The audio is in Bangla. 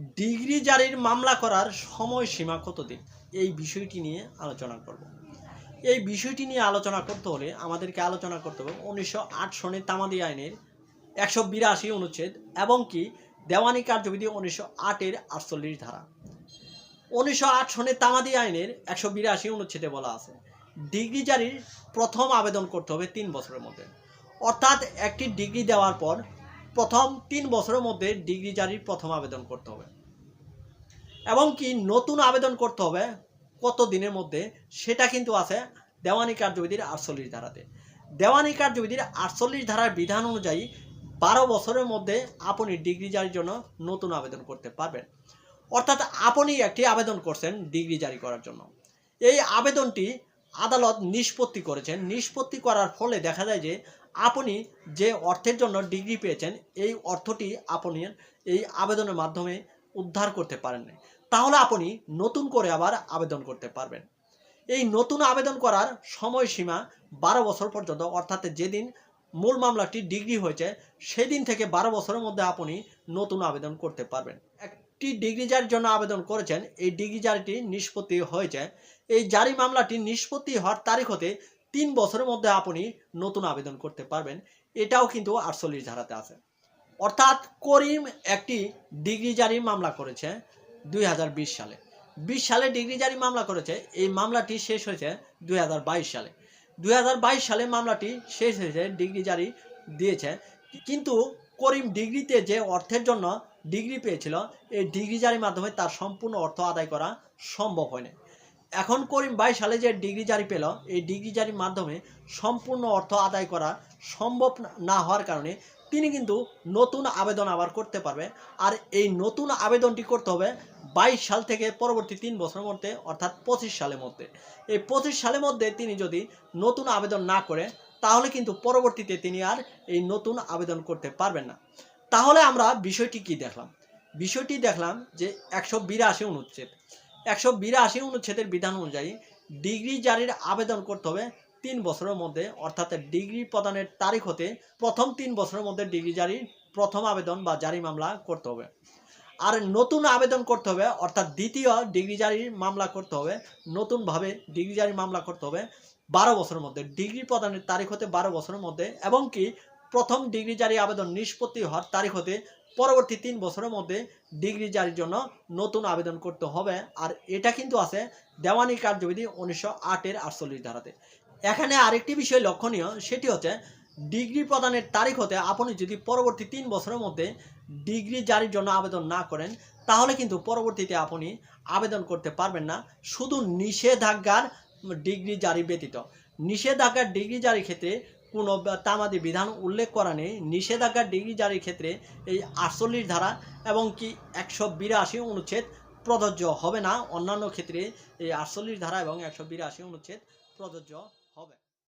ডিগ্রি জারির মামলা করার সময়সীমা কতদিন? এই বিষয়টি নিয়ে আলোচনা করব। এই বিষয়টি নিয়ে আলোচনা করতে হলে আমাদেরকে আলোচনা করতে হবে উনিশশো আট সনের তামাদি আইনের একশো বিরাশি অনুচ্ছেদ এবং কি দেওয়ানি কার্যবিধি উনিশশো আটের আটচল্লিশ ধারা। উনিশশো আট সনের তামাদি আইনের একশো বিরাশি অনুচ্ছেদে বলা আছে, ডিগ্রি জারির প্রথম আবেদন করতে হবে তিন বছরের মধ্যে। অর্থাৎ একটি ডিগ্রি দেওয়ার পর প্রথম তিন বছরের মধ্যে ডিগ্রি জারির প্রথম আবেদন করতে হবে। এবং কি নতুন আবেদন করতে হবে কত দিনের মধ্যে, সেটা কিন্তু আছে দেওয়ানি কার্যবিধির আটচল্লিশ ধারাতে। দেওয়ানি কার্যবিধির আটচল্লিশ ধারার বিধান অনুযায়ী বারো বছরের মধ্যে আপনি ডিগ্রি জারির জন্য নতুন আবেদন করতে পারবেন। অর্থাৎ আপনি একটি আবেদন করছেন ডিগ্রি জারি করার জন্য। এই আবেদনটি আদালত নিষ্পত্তি করেছেন। নিষ্পত্তি করার ফলে দেখা যায় যে আপনি যে অর্থের জন্য ডিগ্রি পেয়েছেন, এই অর্থটি আপনি এই আবেদনের মাধ্যমে উদ্ধার করতে পারেন তাহলে আপনি নতুন করে আবার আবেদন করতে পারবেন। এই নতুন আবেদন করার সময়সীমা বারো বছর পর্যন্ত, অর্থাৎ যেদিন মূল মামলাটি ডিগ্রি হয়েছে, সেদিন থেকে বারো বছরের মধ্যে আপনি নতুন আবেদন করতে পারবেন। একটি ডিগ্রি জারির জন্য আবেদন করেছেন, এই ডিগ্রি জারিটি নিষ্পত্তি হয়েছে। এই জারি মামলাটি নিষ্পত্তি হওয়ার তারিখ হতে তিন বছরের মধ্যে আপনি নতুন আবেদন করতে পারবেন। এটাও কিন্তু আটচল্লিশ ধারাতে আছে। অর্থাৎ করিম একটি ডিগ্রি জারি মামলা করেছে দুই হাজার বিশ সালে। বিশ সালে ডিগ্রি জারি মামলা করেছে, এই মামলাটি শেষ হয়েছে দুই হাজার বাইশ সালে। দুই হাজার বাইশ সালে মামলাটি শেষ হয়েছে ডিগ্রি জারি দিয়েছে। কিন্তু করিম ডিগ্রিতে যে অর্থের জন্য ডিগ্রি পেয়েছিল, এই ডিগ্রি জারির মাধ্যমে তার সম্পূর্ণ অর্থ আদায় করা সম্ভব হয়নি। এখন করিম বাইশ সালে যে ডিগ্রি জারি পেল, এই ডিগ্রি জারির মাধ্যমে সম্পূর্ণ অর্থ আদায় করা সম্ভব না হওয়ার কারণে তিনি কিন্তু নতুন আবেদন আবার করতে পারবে। আর এই নতুন আবেদনটি করতে হবে বাইশ সাল থেকে পরবর্তী তিন বছরের মধ্যে, অর্থাৎ পঁচিশ সালের মধ্যে। এই পঁচিশ সালের মধ্যে তিনি যদি নতুন আবেদন না করে, তাহলে কিন্তু পরবর্তীতে তিনি আর এই নতুন আবেদন করতে পারবেন না। তাহলে আমরা বিষয়টি কি দেখলাম? বিষয়টি দেখলাম যে একশো বিরাশি অনুচ্ছেদ। একশো বিরাশি অনুচ্ছেদের বিধান অনুযায়ী ডিগ্রি জারির আবেদন করতে হবে তিন বছরের মধ্যে, অর্থাৎ ডিগ্রি প্রদানের তারিখ হতে প্রথম তিন বছরের মধ্যে ডিগ্রি জারির প্রথম আবেদন বা জারি মামলা করতে হবে। আর নতুন আবেদন করতে হবে, অর্থাৎ দ্বিতীয় ডিগ্রি জারির মামলা করতে হবে, নতুনভাবে ডিগ্রি জারির মামলা করতে হবে বারো বছরের মধ্যে। ডিগ্রি প্রদানের তারিখ হতে বারো বছরের মধ্যে এবং কি প্রথম ডিগ্রি জারি আবেদন নিষ্পত্তি হওয়ার তারিখ হতে পরবর্তী তিন বছরের মধ্যে ডিগ্রি জারির জন্য নতুন আবেদন করতে হবে। আর এটা কিন্তু আছে দেওয়ানি কার্যবিধি উনিশশো আটের আটচল্লিশ ধারাতে। এখানে আরেকটি বিষয় লক্ষণীয়, সেটি হচ্ছে ডিগ্রি প্রদানের তারিখ হতে আপনি যদি পরবর্তী তিন বছরের মধ্যে ডিগ্রি জারির জন্য আবেদন না করেন, তাহলে কিন্তু পরবর্তীতে আপনি আবেদন করতে পারবেন না। শুধু নিষেধাজ্ঞার ডিগ্রি জারি ব্যতীত। নিষেধাজ্ঞার ডিগ্রি জারির ক্ষেত্রে কোনো তামাদি বিধান উল্লেখ করা নেই। নিষেধাজ্ঞা ডিগ্রি জারির ক্ষেত্রে এই আটচল্লিশ ধারা এবং কি একশো বিরাশি অনুচ্ছেদ প্রযোজ্য হবে না। অন্যান্য ক্ষেত্রে এই আটচল্লিশ ধারা এবং একশো বিরাশি অনুচ্ছেদ প্রযোজ্য